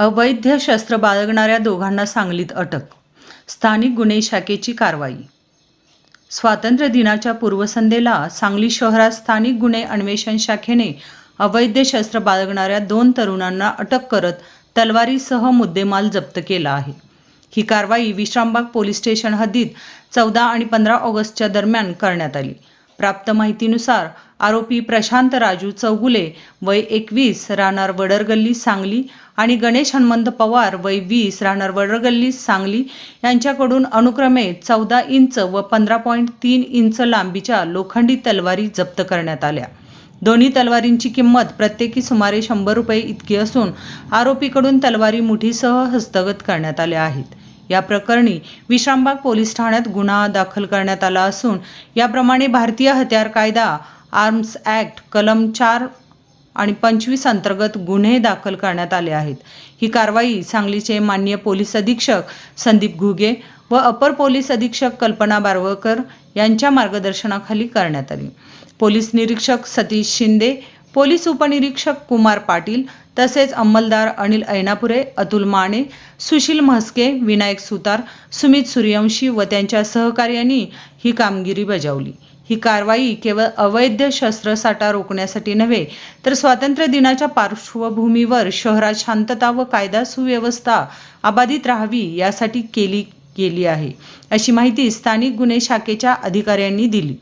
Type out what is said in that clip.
अवैध शस्त्र बाळगणाऱ्या दोघांना सांगलीत अटक. स्थानिक गुन्हे शाखेची कारवाई. स्वातंत्र्य दिनाच्या पूर्वसंध्येला सांगली शहरात स्थानिक गुन्हे अन्वेषण शाखेने अवैध शस्त्र बाळगणाऱ्या दोन तरुणांना अटक करत तलवारीसह मुद्देमाल जप्त केला आहे. ही कारवाई विश्रामबाग पोलीस स्टेशन हद्दीत चौदा आणि पंधरा ऑगस्टच्या दरम्यान करण्यात आली. प्राप्त माहितीनुसार आरोपी प्रशांत राजू चौगुले वय एकवीस राहणार वडरगल्ली सांगली आणि गणेश हनुमंत पवार वय वीस राहणार वडरगल्ली सांगली यांच्याकडून अनुक्रमे चौदा इंच व पंधरा पॉईंट तीन इंच लांबीच्या लोखंडी तलवारी जप्त करण्यात आल्या. दोन्ही तलवारींची किंमत प्रत्येकी सुमारे शंभर रुपये इतकी असून आरोपीकडून तलवारी मुठीसह हस्तगत करण्यात आल्या आहेत. या प्रकरणी विश्रामबाग पोलीस ठाण्यात गुन्हा दाखल करण्यात आला असून याप्रमाणे भारतीय हत्यार कायदा आर्म्स ॲक्ट कलम चार आणि पंचवीस अंतर्गत गुन्हे दाखल करण्यात आले आहेत. ही कारवाई सांगलीचे मान्य पोलीस अधीक्षक संदीप घुगे व अपर पोलीस अधीक्षक कल्पना बारवकर यांच्या मार्गदर्शनाखाली करण्यात आली. पोलीस निरीक्षक सतीश शिंदे पोलीस उपनिरीक्षक कुमार पाटील तसेच अंमलदार अनिल ऐनापुरे अतुल माने सुशील म्हस्के विनायक सुतार सुमित सूर्यवंशी व त्यांच्या सहकार्यांनी ही कामगिरी बजावली. ही कारवाई केवळ अवैध शस्त्रसाठा रोखण्यासाठी नव्हे तर स्वातंत्र्य दिनाच्या पार्श्वभूमीवर शहरात शांतता व कायदा सुव्यवस्था अबाधित राहावी यासाठी केली गेली आहे अशी माहिती स्थानिक गुन्हे शाखेच्या अधिकाऱ्यांनी दिली.